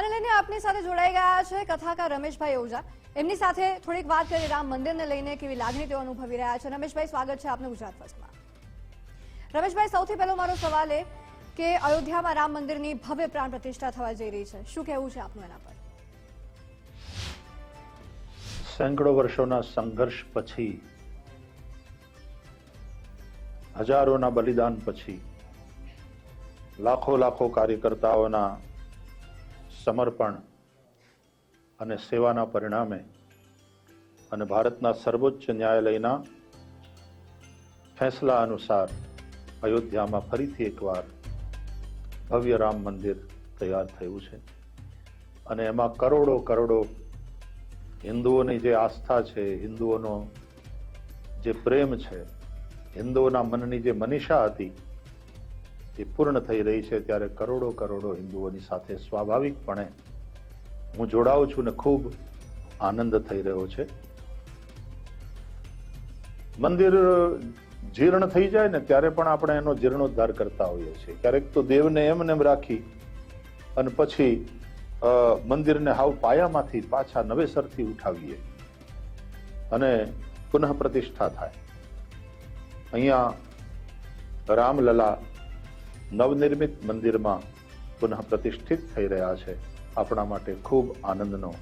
આને લઈને આપની સાથે જોડાઈ ગયા છે કથાકાર રમેશભાઈ ઓઝા. એમની સાથે થોડીક વાત કરી રામ મંદિરને લઈને કેવી લાગણી તેઓ અનુભવી રહ્યા છે. રમેશભાઈ, સ્વાગત છે આપનું ગુજરાત ફર્સ્ટમાં. રમેશભાઈ, સૌથી પહેલો મારો સવાલ એ કે અયોધ્યામાં રામ મંદિરની ભવ્ય પ્રાણ પ્રતિષ્ઠા થવા જઈ રહી છે. શું કહેવું છે આપનું એના પર? સેંકડો વર્ષોના સંઘર્ષ પછી, હજારોના બલિદાન પછી, લાખો લાખો કાર્યકર્તાઓના સમર્પણ અને સેવાના પરિણામે અને ભારતના સર્વોચ્ચ ન્યાયાલયના ફેસલા અનુસાર અયોધ્યામાં ફરીથી એકવાર ભવ્ય રામ મંદિર તૈયાર થયું છે. અને એમાં કરોડો કરોડો હિન્દુઓની જે આસ્થા છે, હિન્દુઓનો જે પ્રેમ છે, હિન્દુઓના મનની જે મનીષા હતી એ પૂર્ણ થઈ રહી છે ત્યારે કરોડો કરોડો હિન્દુઓની સાથે સ્વાભાવિકપણે હું જોડાઉં છું ને ખૂબ આનંદ થઈ રહ્યો છે. મંદિર જીર્ણ થઈ જાય ને ત્યારે પણ આપણે એનો જીર્ણોદ્ધાર કરતા હોઈએ છીએ. ક્યારેક તો દેવને એમને એમ રાખી અને પછી મંદિરને હાવ પાયામાંથી પાછા નવેસરથી ઉઠાવીએ અને પુનઃ પ્રતિષ્ઠા થાય. અહીંયા રામલલા નવનિર્મિત મંદિરમાં પુનઃ પ્રતિષ્ઠિત થઈ રહ્યા છે. આપણા માટે ખૂબ આનંદનો,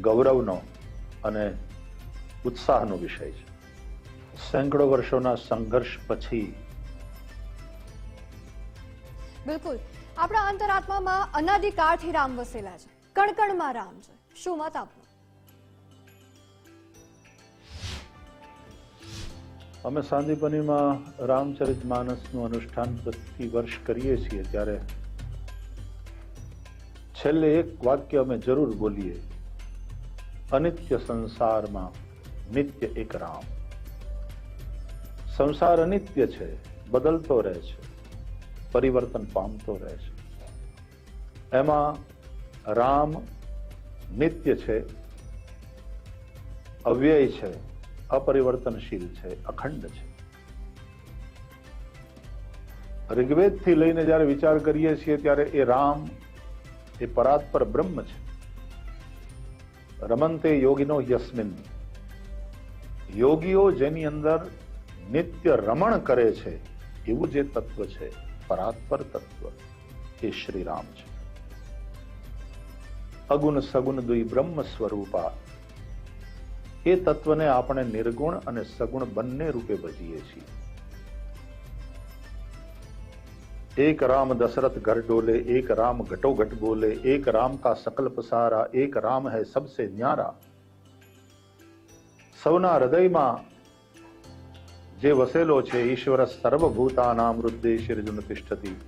ગૌરવનો અને ઉત્સાહનો વિષય છે. સેંકડો વર્ષોના સંઘર્ષ પછી બિલકુલ. આપણા અંતરાત્મામાં અનાદિકાળથી રામ વસેલા છે. કણકણમાં રામ છે. શું મત આપનું? અમે સાંદીપનીમાં રામચરિત માનસનું અનુષ્ઠાન પ્રતિ વર્ષ કરીએ છીએ ત્યારે છેલ્લે એક વાક્ય અમે જરૂર બોલીએ. અનિત્ય સંસારમાં નિત્ય એક રામ. સંસાર અનિત્ય છે, બદલતો રહે છે, પરિવર્તન પામતો રહે છે. એમાં રામ નિત્ય છે, અવ્યય છે અપરિવર્તનશીલ છે, અખંડ છે. ઋગ્વેદથી લઈને જ્યારે વિચાર કરીએ છીએ ત્યારે એ રામ, એ પરાત્પર બ્રહ્મ છે. રમંતે યોગીનો યસ્મિન. યોગીઓ જેની અંદર નિત્ય રમણ કરે છે, એવું જે તત્વ છે, પરાત્પર તત્વ, એ શ્રી રામ છે. અગુણ સગુણ દ્વિ બ્રહ્મ સ્વરૂપા એ તત્વને આપણે નિર્ગુણ અને સગુણ બંને રૂપે ભજીએ છીએ. એક રામ દશરથ ઘર ડોલે, એક રામ ઘટો ઘટ બોલે, એક રામ કા સંકલ્પ સારા, એક રામ હૈ સબસે ન્યારા. સૌના હૃદયમાં જે વસેલો છે, ઈશ્વર સર્વભૂતાનામ હૃદય શિરજુન તિષ્ઠતી.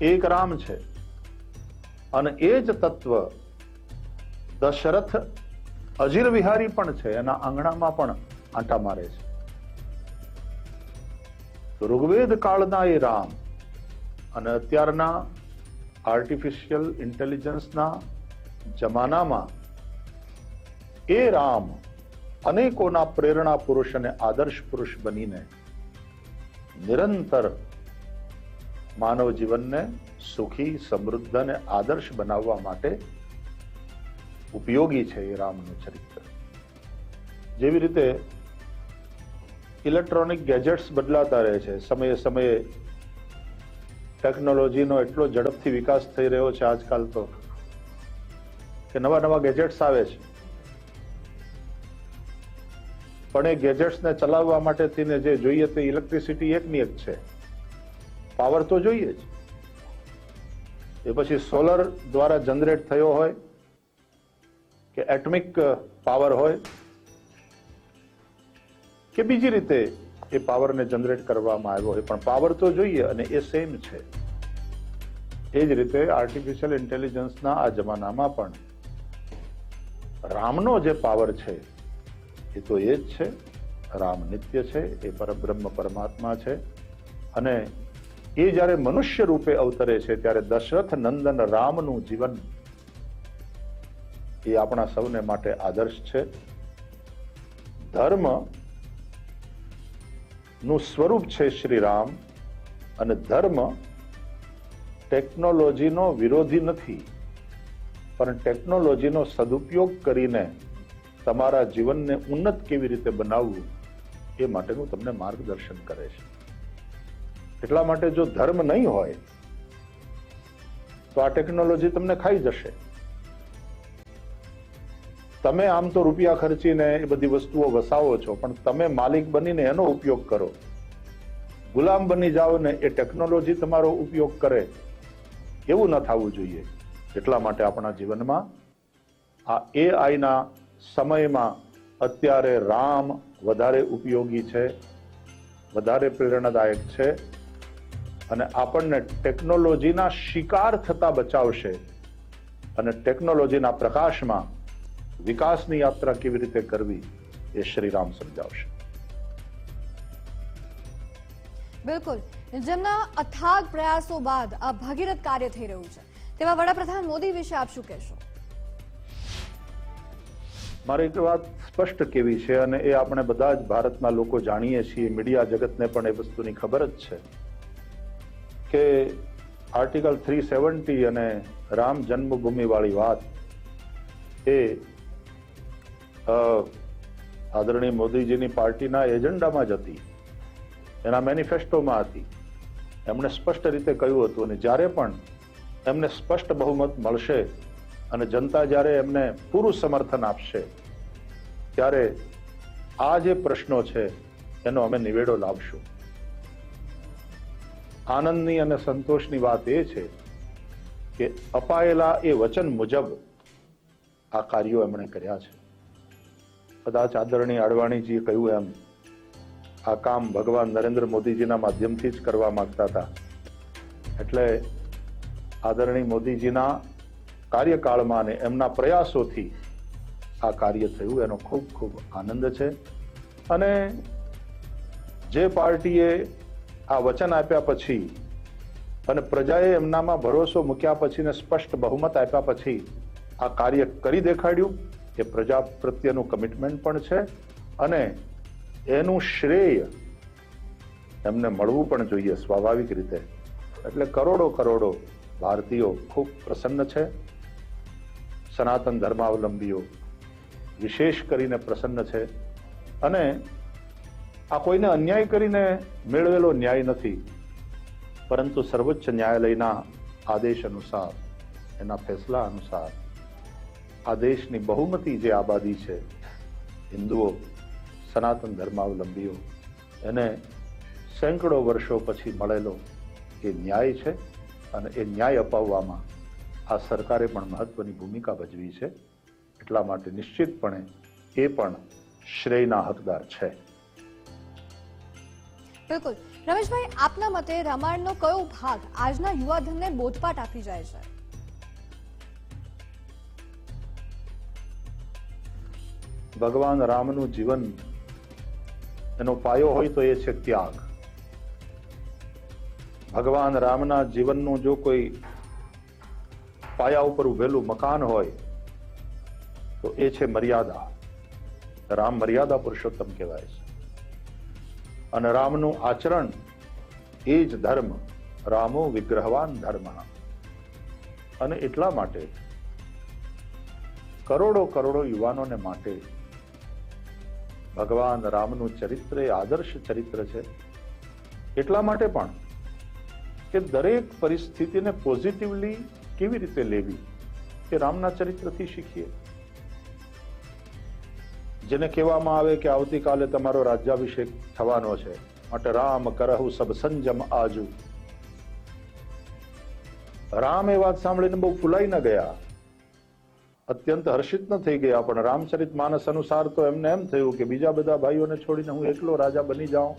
એક રામ છે. અને એ જ તત્વ દશરથ અજીર વિહારી પણ છે એના આંગણામાં પણ આંટા મારે છે. ઋગ્વેદ કાળના એ રામ અને અત્યારના આર્ટિફિશિયલ ઇન્ટેલિજન્સના જમાનામાં એ રામ અનેકોના પ્રેરણા પુરુષ અને આદર્શ પુરુષ બનીને નિરંતર માનવ જીવનને સુખી, સમૃદ્ધ અને આદર્શ બનાવવા માટે ઉપયોગી છે એ રામનું ચરિત્ર. જેવી રીતે ઇલેક્ટ્રોનિક ગેજેટ્સ બદલાતા રહે છે, સમયે સમયે ટેકનોલોજીનો એટલો ઝડપથી વિકાસ થઈ રહ્યો છે આજકાલ તો કે નવા નવા ગેજેટ્સ આવે છે. પણ એ ગેજેટ્સને ચલાવવા માટે થઈને જે જોઈએ તે ઇલેક્ટ્રિસિટી એકની એક છે. પાવર તો જોઈએ જ. એ પછી સોલર દ્વારા જનરેટ થયો હોય કે એટમિક પાવર હોય કે બીજી રીતે એ પાવરને જનરેટ કરવામાં આવ્યો હોય. પણ પાવર તો જોઈએ અને એ સેમ છે. એ જ રીતે આર્ટિફિશિયલ ઇન્ટેલિજન્સના આ જમાનામાં પણ રામનો જે પાવર છે એ તો એ જ છે. રામ નિત્ય છે, એ પરબ્રહ્મ પરમાત્મા છે. અને એ જ્યારે મનુષ્ય રૂપે અવતરે છે ત્યારે દશરથ નંદન રામનું જીવન એ આપણા સૌને માટે આદર્શ છે. ધર્મનું સ્વરૂપ છે શ્રી રામ અને ધર્મ ટેકનોલોજીનો વિરોધી નથી. પણ ટેકનોલોજીનો સદુપયોગ કરીને તમારા જીવનને ઉન્નત કેવી રીતે બનાવવું એ માટેનું તમને માર્ગદર્શન કરે છે. એટલા માટે જો ધર્મ નહીં હોય, તો આ ટેકનોલોજી તમને ખાઈ જશે. તમે આમ તો રૂપિયા ખર્ચીને એ બધી વસ્તુઓ વસાવો છો, પણ તમે માલિક બનીને એનો ઉપયોગ કરો. ગુલામ બની જાઓ ને એ ટેકનોલોજી તમારો ઉપયોગ કરે. એવું ન થવું જોઈએ. એટલા માટે આપણા જીવનમાં આ એઆઈના સમયમાં અત્યારે રામ વધારે ઉપયોગી છે, વધારે પ્રેરણાદાયક છે અને આપણને ટેકનોલોજીના શિકાર થતા બચાવશે અને ટેકનોલોજીના પ્રકાશમાં વિકાસની યાત્રા કેવી રીતે કરવી એ શ્રીરામ સમજાવશે. બિલકુલ. જેમના અથાગ પ્રયાસો બાદ આ ભગીરથ કાર્ય થઈ રહ્યું છે. તેવા વડાપ્રધાન મોદી વિશે આપ શું કહેશો? મારી એક વાત સ્પષ્ટ કેવી છે અને એ આપણે બધા જ ભારતના લોકો જાણીએ છીએ. મીડિયા જગતને પણ એ વસ્તુની ખબર જ છે કે આર્ટિકલ થ્રી સેવન્ટી અને રામ જન્મભૂમિ વાળી વાત એ આદરણીય મોદીજીની પાર્ટીના એજન્ડામાં જ હતી. એના મેનિફેસ્ટોમાં હતી. એમણે સ્પષ્ટ રીતે કહ્યું હતું અને જ્યારે પણ એમને સ્પષ્ટ બહુમત મળશે અને જનતા જ્યારે એમને પૂરું સમર્થન આપશે, ત્યારે આ જે પ્રશ્નો છે, એનો અમે નિવેડો લાવશું. આનંદની અને સંતોષની વાત એ છે કે અપાયેલા એ વચન મુજબ આ કાર્યો એમણે કર્યા છે. કદાચ આદરણીય અડવાણીજીએ કહ્યું એમ, આ કામ ભગવાન નરેન્દ્ર મોદીજીના માધ્યમથી જ કરવા માંગતા હતા. એટલે આદરણીય મોદીજીના કાર્યકાળમાં અને એમના પ્રયાસોથી આ કાર્ય થયું. એનો ખૂબ ખૂબ આનંદ છે. અને જે પાર્ટીએ આ વચન આપ્યા પછી અને પ્રજાએ એમનામાં ભરોસો મૂક્યા પછી ને સ્પષ્ટ બહુમત આપ્યા પછી આ કાર્ય કરી દેખાડ્યું. એ પ્રજા પ્રત્યેનું કમિટમેન્ટ પણ છે અને એનું શ્રેય એમને મળવું પણ જોઈએ સ્વાભાવિક રીતે. એટલે કરોડો કરોડો ભારતીયો ખૂબ પ્રસન્ન છે. સનાતન ધર્માવલંબીઓ વિશેષ કરીને પ્રસન્ન છે. અને આ કોઈને અન્યાય કરીને મેળવેલો ન્યાય નથી, પરંતુ સર્વોચ્ચ ન્યાયાલયના આદેશ અનુસાર, એના ફેસલા અનુસાર આ દેશની બહુમતી જે આબાદી છે, હિન્દુઓ, સનાતન ધર્માવલંબીઓ, એને સેંકડો વર્ષો પછી મળેલો એ ન્યાય છે અને એ ન્યાય અપાવવામાં આ સરકારે પણ મહત્વની ભૂમિકા ભજવી છે. એટલા માટે નિશ્ચિતપણે એ પણ શ્રેયના હકદાર છે. બિલકુલ. રમેશભાઈ, આપના મતે રામાયણનો કયો ભાગ આજના યુવાધનને બોધપાઠ આપી જાય છે? ભગવાન રામનું જીવન એનો પાયો હોય તો એ છે ત્યાગ. ભગવાન રામના જીવનનું જો કોઈ પાયા ઉપર ઉભેલું મકાન હોય, તો એ છે મર્યાદા. રામ મર્યાદા પુરુષોત્તમ કહેવાય છે. અને રામનું આચરણ એ જ ધર્મ, રામો વિગ્રહવાન ધર્મ અને એટલા માટે કરોડો કરોડો યુવાનોને માટે ભગવાન રામનું ચરિત્ર એ આદર્શ ચરિત્ર છે. એટલા માટે પણ કે દરેક પરિસ્થિતિને પોઝિટિવલી કેવી રીતે લેવી તે રામના ચરિત્રથી શીખીએ. જેને કહેવામાં આવે કે આવતીકાલે તમારો રાજ્યાભિષેક થવાનો છે. માટે રામ કરહુ સબ આજુ. રામ એ વાત સાંભળીને બહુ ફૂલાઈ ન ગયા. અત્યંત હર્ષિત ન થઈ ગયા, પણ રામચરિત માનસ અનુસાર તો એમને એમ થયું કે બીજા બધા ભાઈઓને છોડીને હું એકલો રાજા બની જાઉં.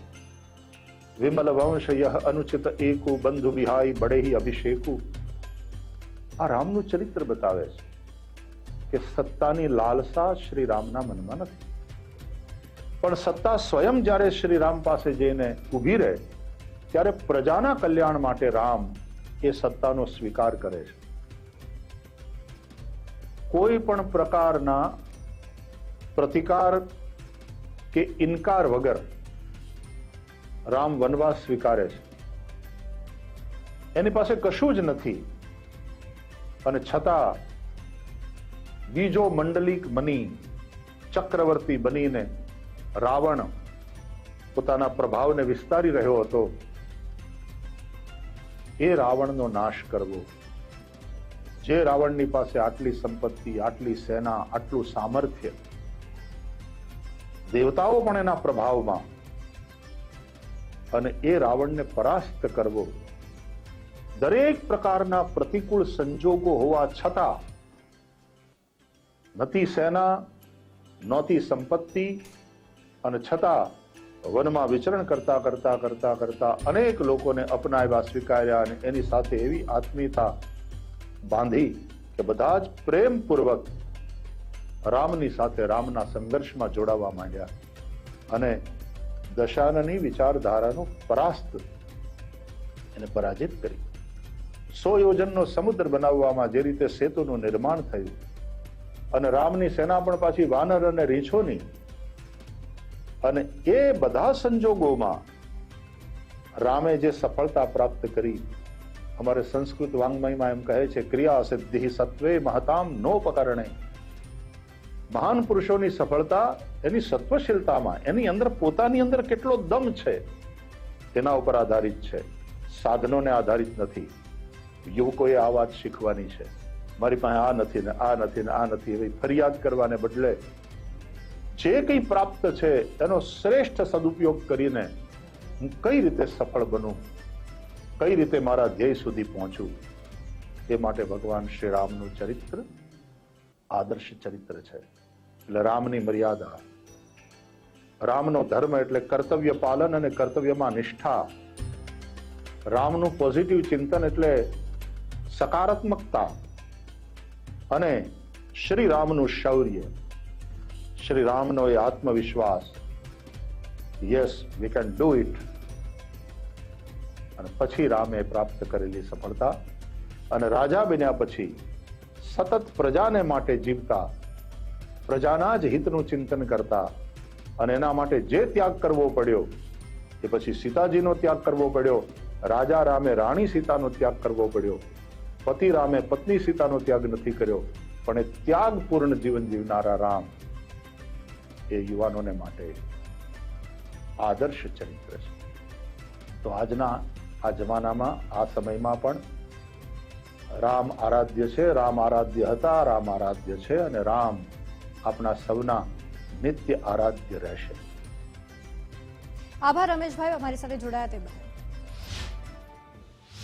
વિમલ વંશ યહ અનુચિત એકુ બંધુ વિહાઈ બડેહી અભિષેકુ. આ રામનું ચરિત્ર બતાવે છે કે સત્તાની લાલસા શ્રી રામના મનમાં નથી. પણ સત્તા સ્વયં જ્યારે શ્રી રામ પાસે જઈને ઊભી રહે, ત્યારે પ્રજાના કલ્યાણ માટે રામ એ સત્તાનો સ્વીકાર કરે છે. કોઈ પણ પ્રકારના પ્રતિકાર કે ઇનકાર વગર રામ વનવાસ સ્વીકારે છે. એની પાસે કશું જ નથી. અને છતાં બીજો મંડલિક બની, ચક્રવર્તી બનીને રાવણ પોતાના પ્રભાવને વિસ્તારી રહ્યો હતો, એ રાવણનો નાશ કરવો. જે રાવણની પાસે આટલી સંપત્તિ, આટલી સેના, આટલું સામર્થ્ય, દેવતાઓ પણ એના પ્રભાવમાં. અને એ રાવણને પરાસ્ત કરવો, દરેક પ્રકારના પ્રતિકૂળ સંજોગો હોવા છતાં નથી સેના, નહોતી સંપત્તિ, અને છતાં વનમાં વિચરણ કરતા કરતા કરતા કરતા અનેક લોકોને અપનાવ્યા, સ્વીકાર્યા અને એની સાથે એવી આત્મીયતા બાંધી કે બધા જ પ્રેમપૂર્વક રામની સાથે રામના સંઘર્ષમાં જોડાવા માંડ્યા અને દશાનની વિચારધારાનો પરાસ્ત એને પરાજિત કરી. સો યોજનનો સમુદ્ર બનાવવામાં જે રીતે સેતુનું નિર્માણ થયું અને રામની સેના પણ પાછી વાનર અને રીંછોની અને એ બધા સંજોગોમાં રામે જે સફળતા પ્રાપ્ત કરી અમારે સંસ્કૃત વાંગ્મયમાં એમ કહે છે ક્રિયા સિદ્ધિ સત્વે મહતામ નોપકરણે મહાન પુરુષોની સફળતા એની સત્વશીલતામાં એની અંદર પોતાની અંદર કેટલો દમ છે તેના ઉપર આધારિત છે સાધનોને આધારિત નથી યુવકોએ આ વાત શીખવાની છે મારી પાસે આ નથી ને આ નથી ને આ નથી એવી ફરિયાદ કરવાને બદલે જે કંઈ પ્રાપ્ત છે એનો શ્રેષ્ઠ સદુપયોગ કરીને હું કઈ રીતે સફળ બનું કઈ રીતે મારા ધ્યેય સુધી પહોંચું એ માટે ભગવાન શ્રી રામનું ચરિત્ર આદર્શ ચરિત્ર છે. એટલે રામની મર્યાદા. રામનો ધર્મ એટલે કર્તવ્ય પાલન અને કર્તવ્યમાં નિષ્ઠા. રામનું પોઝિટિવ ચિંતન એટલે સકારાત્મકતા. અને શ્રી રામનું શૌર્ય. શ્રી રામનો એ આત્મવિશ્વાસ. Yes we can do it અને પછી રામે પ્રાપ્ત કરેલી સફળતા અને રાજા બન્યા પછી સતત પ્રજાને માટે જીવતા, પ્રજાના જ હિતનું ચિંતન કરતા અને એના માટે જે ત્યાગ કરવો પડ્યો એ પછી સીતાજીનો ત્યાગ કરવો પડ્યો, રાજા રામે રાણી સીતાનો ત્યાગ કરવો પડ્યો, પતિ રામે પત્ની સીતાનો ત્યાગ નથી કર્યો, પણ એ ત્યાગપૂર્ણ જીવન જીવનારા રામ એ યુવાનોને માટે આદર્શ ચરિત્ર છે. તો આજના આ જમાનામાં, આ સમયમાં પણ રામ આરાધ્ય છે, રામ આરાધ્ય હતા, રામ આરાધ્ય છે અને રામ આપણા સૌના નિત્ય આરાધ્ય રહેશે. આભાર, રમેશભાઈ. અમારી સાથે જોડાયા તે બદલ.